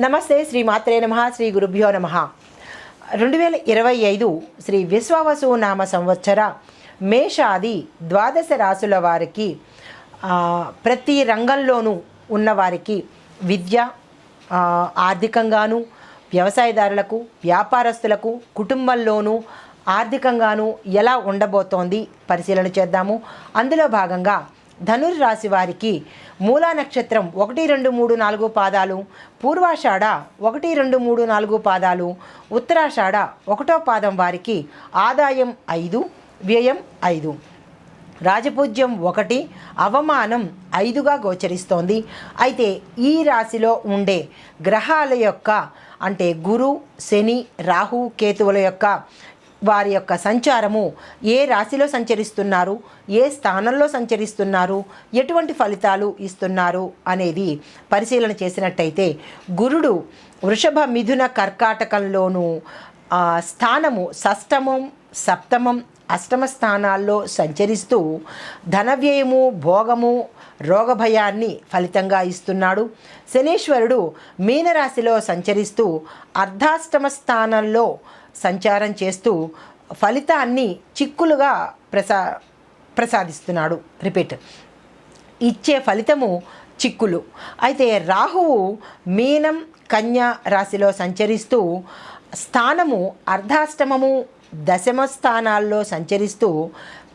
నమస్తే శ్రీ మాత్రే నమ శ్రీ గురుభ్యో నమ. రెండు వేల ఇరవై ఐదు శ్రీ విశ్వావసు నామ సంవత్సర మేషాది ద్వాదశ రాసుల వారికి ప్రతి రంగంలోనూ ఉన్నవారికి విద్య ఆర్థికంగాను వ్యవసాయదారులకు వ్యాపారస్తులకు కుటుంబంలోనూ ఆర్థికంగాను ఎలా ఉండబోతోంది పరిశీలన చేద్దాము. అందులో భాగంగా ధనుర్రాశి వారికి మూలా నక్షత్రం ఒకటి రెండు మూడు నాలుగు పాదాలు పూర్వాషాఢ ఒకటి రెండు మూడు నాలుగు పాదాలు ఉత్తరాషాఢ ఒకటో పాదం వారికి ఆదాయం ఐదు వ్యయం ఐదు. రాజపూజ్యం ఒకటి అవమానం ఐదుగా గోచరిస్తోంది. అయితే ఈ రాశిలో ఉండే గ్రహాల యొక్క అంటే గురు శని రాహు కేతువుల యొక్క వారి యొక్క సంచారము ఏ రాశిలో సంచరిస్తున్నారు ఏ స్థానంలో సంచరిస్తున్నారు ఎటువంటి ఫలితాలు ఇస్తున్నారు అనేది పరిశీలన చేసినట్టయితే గురుడు వృషభ మిథున కర్కాటకంలోనూ స్థానము షష్టమం సప్తమం అష్టమ స్థానాల్లో సంచరిస్తూ ధనవ్యయము భోగము రోగభయాన్ని ఫలితంగా ఇస్తున్నాడు. శనీశ్వరుడు మీనరాశిలో సంచరిస్తూ అర్ధాష్టమ స్థానంలో సంచారం చేస్తూ ఫలితాన్ని చిక్కులుగా ప్రసా ప్రసాదిస్తున్నాడు రిపీట్. ఇచ్చే ఫలితము చిక్కులు. అయితే రాహువు మీనం కన్య రాశిలో సంచరిస్తూ స్థానము అర్ధాష్టమము దశమ స్థానాల్లో సంచరిస్తూ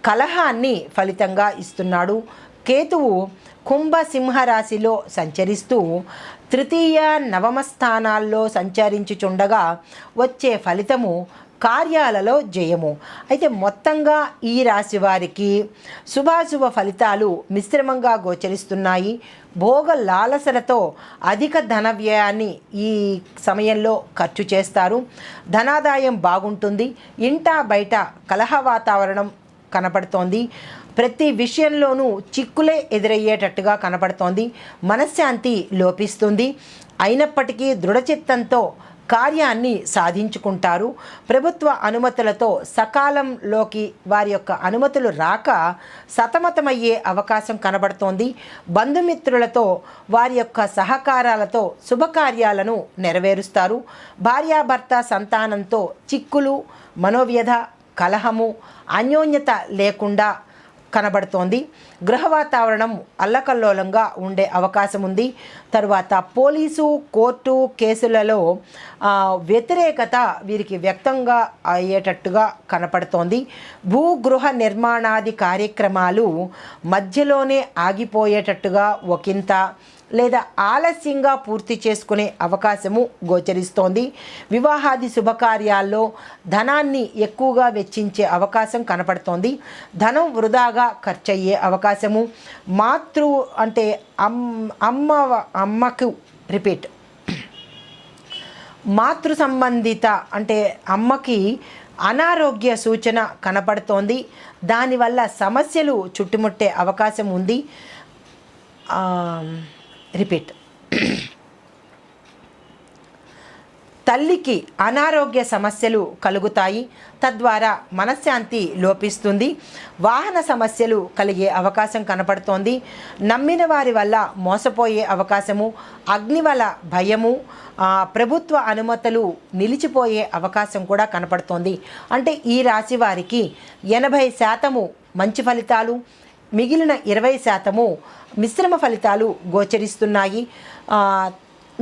కలహాన్ని ఫలితంగా ఇస్తున్నాడు. కేతువు కుంభసింహ రాశిలో సంచరిస్తూ తృతీయ నవమ స్థానాల్లో సంచరించుచుండగా వచ్చే ఫలితము కార్యాలలో జయము. అయితే మొత్తంగా ఈ రాశి వారికి శుభాశుభ ఫలితాలు మిశ్రమంగా గోచరిస్తున్నాయి. భోగ లాలసలతో అధిక ధన వ్యయాన్ని ఈ సమయంలో ఖర్చు చేస్తారు. ధనాదాయం బాగుంటుంది. ఇంటా బయట కలహ వాతావరణం కనపడుతోంది. ప్రతి విషయంలోనూ చిక్కులే ఎదురయ్యేటట్టుగా కనపడుతోంది. మనశ్శాంతి లోపిస్తుంది. అయినప్పటికీ దృఢచిత్తంతో కార్యాన్ని సాధించుకుంటారు. ప్రభుత్వ అనుమతులతో సకాలంలోకి వారి యొక్క అనుమతులు రాక సతమతమయ్యే అవకాశం కనబడుతోంది. బంధుమిత్రులతో వారి యొక్క సహకారాలతో శుభకార్యాలను నెరవేరుస్తారు. భార్యాభర్త సంతానంతో చిక్కులు మనోవ్యధ కలహము అన్యోన్యత లేకుండా కనబడుతోంది. గృహ వాతావరణం అల్లకల్లోలంగా ఉండే అవకాశం ఉంది తరువాత పోలీసు కోర్టు కేసులలో వ్యతిరేకత వీరికి వ్యక్తంగా అయ్యేటట్టుగా కనపడుతోంది. భూగృహ నిర్మాణాది కార్యక్రమాలు మధ్యలోనే ఆగిపోయేటట్టుగా ఒకంత లేదా ఆలస్యంగా పూర్తి చేసుకునే అవకాశము గోచరిస్తోంది. వివాహాది శుభకార్యాల్లో ధనాన్ని ఎక్కువగా వెచ్చించే అవకాశం కనపడుతోంది. ధనం వృధాగా ఖర్చయ్యే అవకాశము. మాతృ అంటే అమ్ అమ్మ అమ్మకు రిపీట్. మాతృ సంబంధిత అంటే అమ్మకి అనారోగ్య సూచన కనపడుతోంది. దానివల్ల సమస్యలు చుట్టుముట్టే అవకాశం ఉంది. రిపీట్. తల్లికి అనారోగ్య సమస్యలు కలుగుతాయి తద్వారా మనశ్శాంతి లోపిస్తుంది వాహన సమస్యలు కలిగే అవకాశం కనపడుతోంది నమ్మిన వారి వల్ల మోసపోయే అవకాశము అగ్ని వల్ల భయము ప్రభుత్వ అనుమతులు నిలిచిపోయే అవకాశం కూడా కనపడుతోంది. అంటే ఈ రాశి వారికి ఎనభై శాతము మంచి ఫలితాలు మిగిలిన ఇరవై శాతము మిశ్రమ ఫలితాలు గోచరిస్తున్నాయి.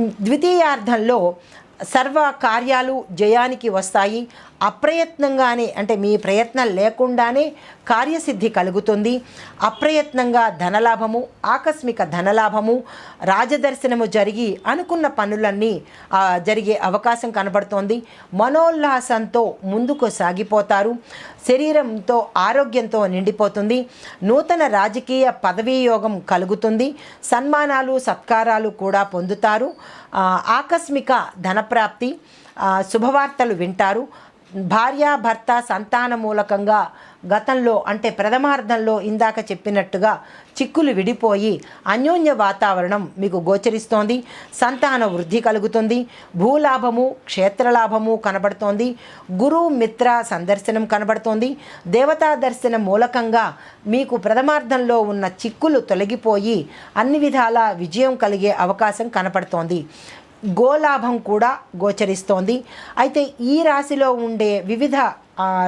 ద్వితీయార్థంలో సర్వ కార్యాలు జయానికి వస్తాయి. అప్రయత్నంగానే అంటే మీ ప్రయత్నం లేకుండానే కార్యసిద్ధి కలుగుతుంది. అప్రయత్నంగా ధనలాభము ఆకస్మిక ధనలాభము రాజదర్శనము జరిగి అనుకున్న పనులన్నీ జరిగే అవకాశం కనబడుతోంది. మనోల్లాసంతో ముందుకు సాగిపోతారు. శరీరంతో ఆరోగ్యంతో నిండిపోతుంది. నూతన రాజకీయ పదవీ యోగం కలుగుతుంది. సన్మానాలు సత్కారాలు కూడా పొందుతారు. ఆకస్మిక ధనప్రాప్తి శుభవార్తలు వింటారు. భార్యాభర్త సంతాన మూలకంగా గతంలో అంటే ప్రథమార్థంలో ఇందాక చెప్పినట్టుగా చిక్కులు విడిపోయి అన్యోన్య వాతావరణం మీకు గోచరిస్తోంది. సంతాన వృద్ధి కలుగుతుంది. భూలాభము క్షేత్రలాభము కనబడుతోంది. గురు మిత్ర సందర్శనం కనబడుతోంది. దేవతా దర్శనం మూలకంగా మీకు ప్రథమార్థంలో ఉన్న చిక్కులు తొలగిపోయి అన్ని విధాల విజయం కలిగే అవకాశం కనపడుతోంది. గోలాభం కూడా గోచరిస్తోంది. అయితే ఈ రాశిలో ఉండే వివిధ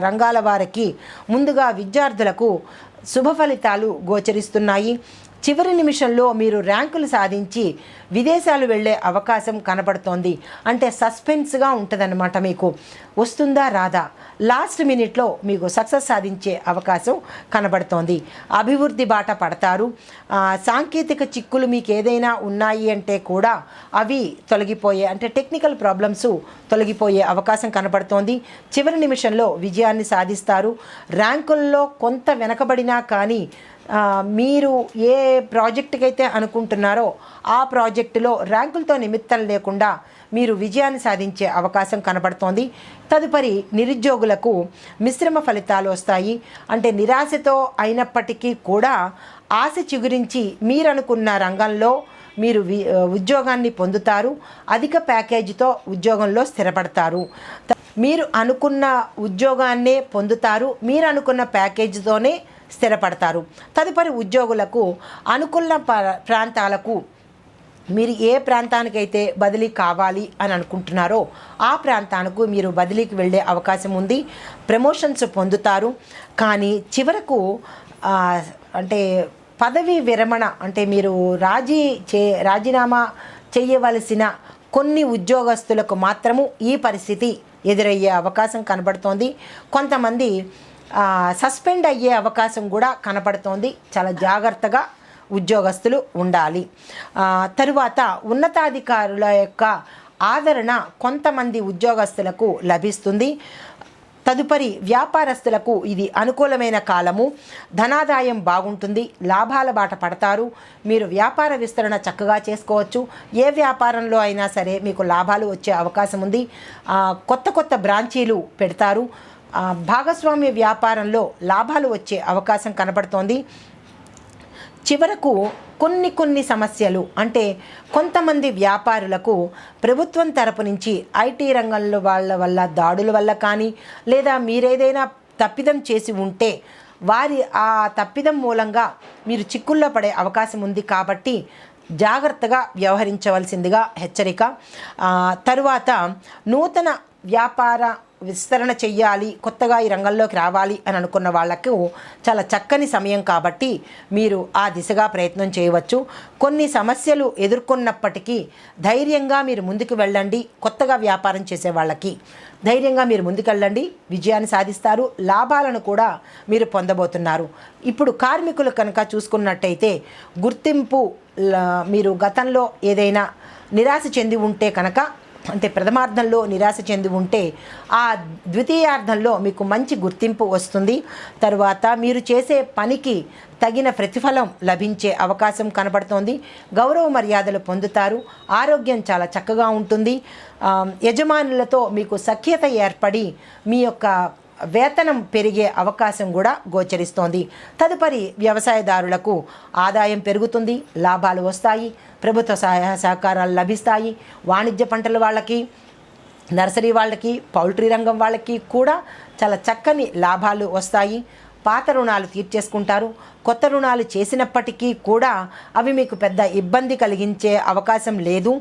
రంగాల వారికి ముందుగా విద్యార్థులకు శుభ ఫలితాలు గోచరిస్తున్నాయి. చివరి నిమిషంలో మీరు ర్యాంకులు సాధించి విదేశాలు వెళ్ళే అవకాశం కనబడుతోంది. అంటే సస్పెన్స్గా ఉంటుందన్నమాట మీకు. వస్తుందా రాదా? లాస్ట్ మినిట్లో మీకు సక్సెస్ సాధించే అవకాశం కనబడుతోంది. అభివృద్ధి బాట పడతారు. సాంకేతిక చిక్కులు మీకు ఏదైనా ఉన్నాయి అంటే కూడా అవి తొలగిపోయే అంటే టెక్నికల్ ప్రాబ్లమ్స్ తొలగిపోయే అవకాశం కనబడుతోంది. చివరి నిమిషంలో విజయాన్ని సాధిస్తారు. ర్యాంకుల్లో కొంత వెనకబడినా కానీ మీరు ఏ ప్రాజెక్టుకి అయితే అనుకుంటున్నారో ఆ ప్రాజెక్టులో ర్యాంకులతో నిమిత్తం లేకుండా మీరు విజయాన్ని సాధించే అవకాశం కనబడుతోంది. తదుపరి నిరుద్యోగులకు మిశ్రమ ఫలితాలు వస్తాయి. అంటే నిరాశతో అయినప్పటికీ కూడా ఆశ చిగురించి మీరు అనుకున్న రంగంలో మీరు వి ఉద్యోగాన్ని పొందుతారు. అధిక ప్యాకేజీతో ఉద్యోగంలో స్థిరపడతారు. మీరు అనుకున్న ఉద్యోగాన్నే పొందుతారు. మీరు అనుకున్న ప్యాకేజీతోనే స్థిరపడతారు. తదుపరి ఉద్యోగులకు అనుకూల ప్రాంతాలకు మీరు ఏ ప్రాంతానికైతే బదిలీ కావాలి అని అనుకుంటున్నారో ఆ ప్రాంతానికి మీరు బదిలీకి వెళ్ళే అవకాశం ఉంది. ప్రమోషన్స్ పొందుతారు. కానీ చివరకు అంటే పదవి విరమణ అంటే మీరు రాజీ చే రాజీనామా చేయవలసిన కొన్ని ఉద్యోగస్తులకు మాత్రము ఈ పరిస్థితి ఎదురయ్యే అవకాశం కనబడుతోంది. కొంతమంది సస్పెండ్ అయ్యే అవకాశం కూడా కనపడుతోంది. చాలా జాగ్రత్తగా ఉద్యోగస్తులు ఉండాలి. తరువాత ఉన్నతాధికారుల యొక్క ఆదరణ కొంతమంది ఉద్యోగస్తులకు లభిస్తుంది. తదుపరి వ్యాపారస్తులకు ఇది అనుకూలమైన కాలము. ధనాదాయం బాగుంటుంది. లాభాల బాట పడతారు. మీరు వ్యాపార విస్తరణ చక్కగా చేసుకోవచ్చు. ఏ వ్యాపారంలో అయినా సరే మీకు లాభాలు వచ్చే అవకాశం ఉంది. కొత్త కొత్త బ్రాంచీలు పెడతారు. భాగస్వామ్య వ్యాపారంలో లాభాలు వచ్చే అవకాశం కనబడుతోంది. చివరకు కొన్ని కొన్ని సమస్యలు అంటే కొంతమంది వ్యాపారులకు ప్రభుత్వం తరపు నుంచి ఐటీ రంగంలో వాళ్ళ వల్ల దాడుల వల్ల కానీ లేదా మీరేదైనా తప్పిదం చేసి ఉంటే వారి ఆ తప్పిదం మూలంగా మీరు చిక్కుల్లో పడే అవకాశం ఉంది కాబట్టి జాగ్రత్తగా వ్యవహరించవలసిందిగా హెచ్చరిక. తరువాత నూతన వ్యాపార విస్తరణ చెయ్యాలి కొత్తగా ఈ రంగంలోకి రావాలి అని అనుకున్న వాళ్ళకు చాలా చక్కని సమయం కాబట్టి మీరు ఆ దిశగా ప్రయత్నం చేయవచ్చు. కొన్ని సమస్యలు ఎదుర్కొన్నప్పటికీ ధైర్యంగా మీరు ముందుకు వెళ్ళండి కొత్తగా వ్యాపారం చేసే వాళ్ళకి. ధైర్యంగా మీరు ముందుకెళ్ళండి విజయాన్ని సాధిస్తారు లాభాలను కూడా మీరు పొందబోతున్నారు. ఇప్పుడు కార్మికులు కనుక చూసుకున్నట్టయితే గుర్తింపు మీరు గతంలో ఏదైనా నిరాశ చెంది ఉంటే కనుక అంటే ప్రథమార్థంలో నిరాశ చెంది ఉంటే ఆ ద్వితీయార్థంలో మీకు మంచి గుర్తింపు వస్తుంది. తరువాత మీరు చేసే పనికి తగిన ప్రతిఫలం లభించే అవకాశం కనబడుతోంది. గౌరవ మర్యాదలు పొందుతారు. ఆరోగ్యం చాలా చక్కగా ఉంటుంది. యజమానులతో మీకు సఖ్యత ఏర్పడి మీ యొక్క వేతనం పెరిగే అవకాశం కూడా గోచరిస్తోంది. తదుపరి వ్యవసాయదారులకు ఆదాయం పెరుగుతుంది లాభాలు వస్తాయి ప్రభుత్వ సహాయ సహకారాలు లభిస్తాయి. వాణిజ్య పంటల వాళ్ళకి నర్సరీ వాళ్ళకి పౌల్ట్రీ రంగం వాళ్ళకి కూడా చాలా చక్కని లాభాలు వస్తాయి. పాత రుణాలు తీర్చేసుకుంటారు. కొత్త రుణాలు చేసినప్పటికీ కూడా అవి మీకు పెద్ద ఇబ్బంది కలిగించే అవకాశం లేదు.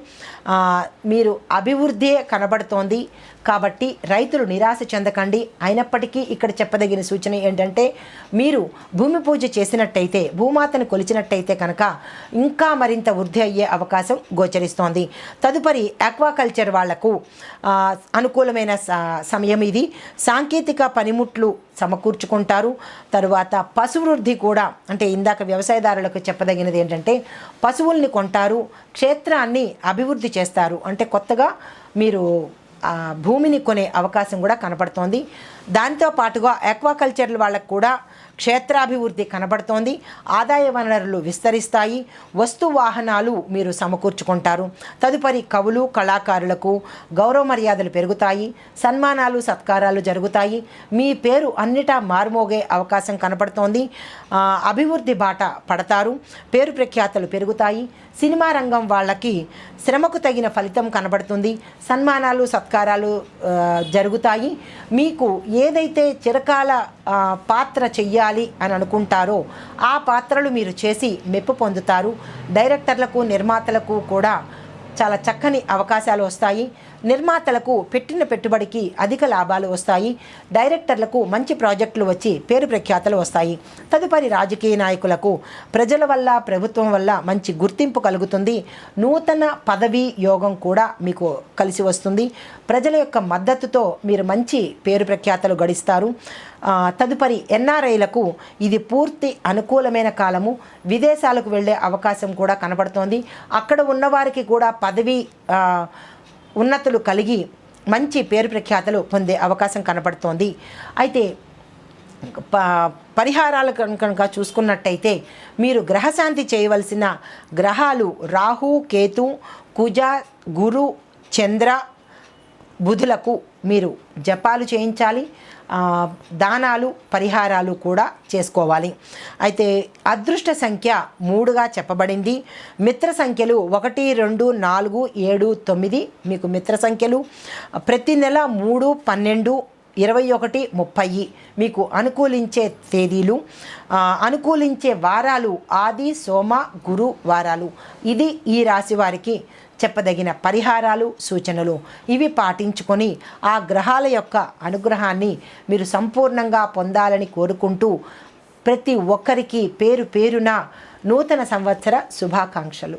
మీరు అభివృద్ధి కనబడుతోంది. కాబట్టి రైతులు నిరాశ చెందకండి. అయినప్పటికీ ఇక్కడ చెప్పదగిన సూచన ఏంటంటే మీరు భూమి పూజ చేసినట్టయితే భూమాతను కొలిచినట్టయితే కనుక ఇంకా మరింత వృద్ధి అయ్యే అవకాశం గోచరిస్తోంది. తదుపరి ఆక్వాకల్చర్ వాళ్ళకు అనుకూలమైన స- సమయం ఇది. సాంకేతిక పనిముట్లు సమకూర్చుకుంటారు. తరువాత పశువృద్ధి కూడా అంటే ఇందాక వ్యవసాయదారులకు చెప్పదగినది ఏంటంటే పశువుల్ని కొంటారు క్షేత్రాన్ని అభివృద్ధి చేస్తారు. అంటే కొత్తగా మీరు భూమిని కొనే అవకాశం కూడా కనపడుతోంది. దాంతో పాటుగా ఆక్వాకల్చర్ వాళ్ళకు కూడా క్షేత్రాభివృద్ధి కనబడుతోంది. ఆదాయ వనరులు విస్తరిస్తాయి. వస్తు వాహనాలు మీరు సమకూర్చుకుంటారు. తదుపరి కవులు కళాకారులకు గౌరవ మర్యాదలు పెరుగుతాయి. సన్మానాలు సత్కారాలు జరుగుతాయి. మీ పేరు అన్నిటా మారుమోగే అవకాశం కనపడుతోంది అభివృద్ధి బాట పడతారు. పేరు ప్రఖ్యాతలు పెరుగుతాయి. సినిమా రంగం వాళ్ళకి శ్రమకు తగిన ఫలితం కనబడుతుంది. సన్మానాలు సత్కారాలు జరుగుతాయి. మీకు ఏదైతే చిరకాల పాత్ర చెయ్యాలి అని అనుకుంటారో ఆ పాత్రలు మీరు చేసి మెప్పు పొందుతారు. డైరెక్టర్లకు నిర్మాతలకు కూడా చాలా చక్కని అవకాశాలు వస్తాయి. నిర్మాతలకు పెట్టిన పెట్టుబడికి అధిక లాభాలు వస్తాయి. డైరెక్టర్లకు మంచి ప్రాజెక్టులు వచ్చి పేరు ప్రఖ్యాతలు వస్తాయి. తదుపరి రాజకీయ నాయకులకు ప్రజల వల్ల ప్రభుత్వం వల్ల మంచి గుర్తింపు కలుగుతుంది. నూతన పదవి యోగం కూడా మీకు కలిసి వస్తుంది. ప్రజల యొక్క మద్దతుతో మీరు మంచి పేరు ప్రఖ్యాతలు గడిస్తారు. తదుపరి ఎన్ఆర్ఐలకు ఇది పూర్తి అనుకూలమైన కాలము. విదేశాలకు వెళ్ళే అవకాశం కూడా కనబడుతోంది. అక్కడ ఉన్నవారికి కూడా పదవి ఉన్నతులు కలిగి మంచి పేరు ప్రఖ్యాతలు పొందే అవకాశం కనపడుతోంది. అయితే ప పరిహారాలు కనుక చూసుకున్నట్టయితే మీరు గ్రహశాంతి చేయవలసిన గ్రహాలు రాహు కేతు కుజ గురు చంద్ర బుధులకు మీరు జపాలు చేయించాలి. దానాలు పరిహారాలు కూడా చేసుకోవాలి. అయితే అదృష్ట సంఖ్య మూడుగా చెప్పబడింది. మిత్ర సంఖ్యలు ఒకటి రెండు నాలుగు ఏడు తొమ్మిది మీకు మిత్ర సంఖ్యలు. ప్రతి నెల మూడు పన్నెండు ఇరవై ఒకటి ముప్పై మీకు అనుకూలించే తేదీలు. అనుకూలించే వారాలు ఆది సోమ గురు వారాలు. ఇది ఈ రాశి వారికి చెప్పదగిన పరిహారాలు సూచనలు ఇవి పాటించుకొని ఆ గ్రహాల యొక్క అనుగ్రహాన్ని మీరు సంపూర్ణంగా పొందాలని కోరుకుంటూ ప్రతి ఒక్కరికి పేరు పేరున నూతన సంవత్సర శుభాకాంక్షలు.